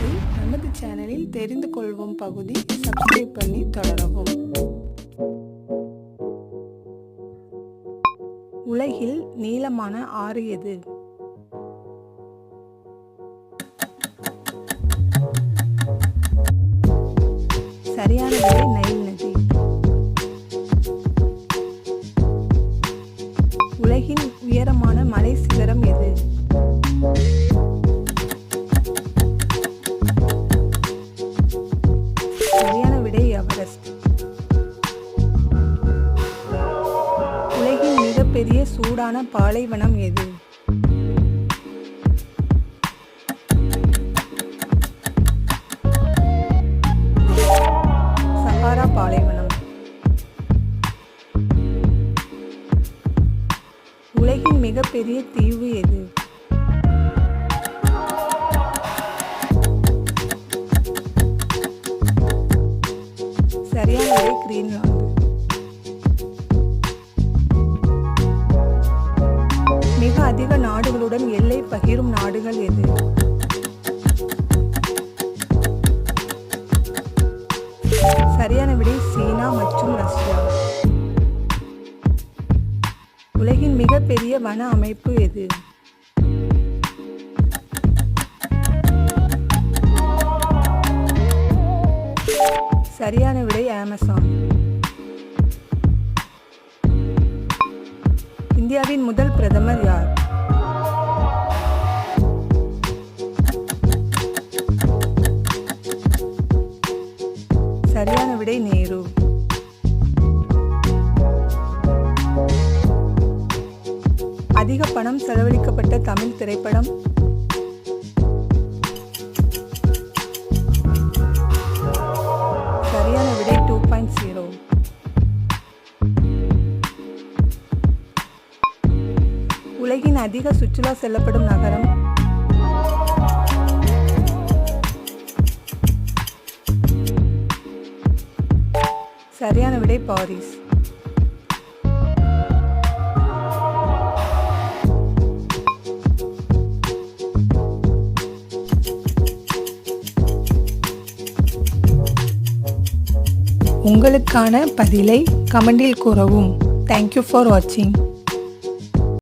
பற்றி நமது சேனலில் தெரிந்து கொள்வோம் பகுதி சப்ஸ்கிரைப் பண்ணி தொடரவும். உலகில் நீளமான ஆறு எது? சரியான விடை நைல் நதி. உலகின் உயரமான மலை சிகரம் எது? சூடான பாலைவனம் எது? சஹாரா பாலைவனம். உலகின் மிகப்பெரிய தீவு எது? சரியான கிரீன்லாந்து. அதிக நாடுகளுடன் எல்லை பகிரும் நாடுகள் எது? சரியான விடை சீனா மற்றும் ரஷ்யா. உலகின் மிகப்பெரிய வன அமைப்பு எது? சரியான விடை அமேசான் இந்தியாவின் முதல் பிரதமர் யார்? அதிக பணம் செலவழிக்கப்பட்ட தமிழ் திரைப்படம். சரியான விடை டூ பாயிண்ட் ஜீரோ உலகின் அதிக சுற்றுலா செல்லப்படும் நகரம். சரியான விடை பாரிஸ். உங்களுக்கான பதிலை கமெண்டில் கூறவும். தேங்க்யூ ஃபார் வாட்சிங்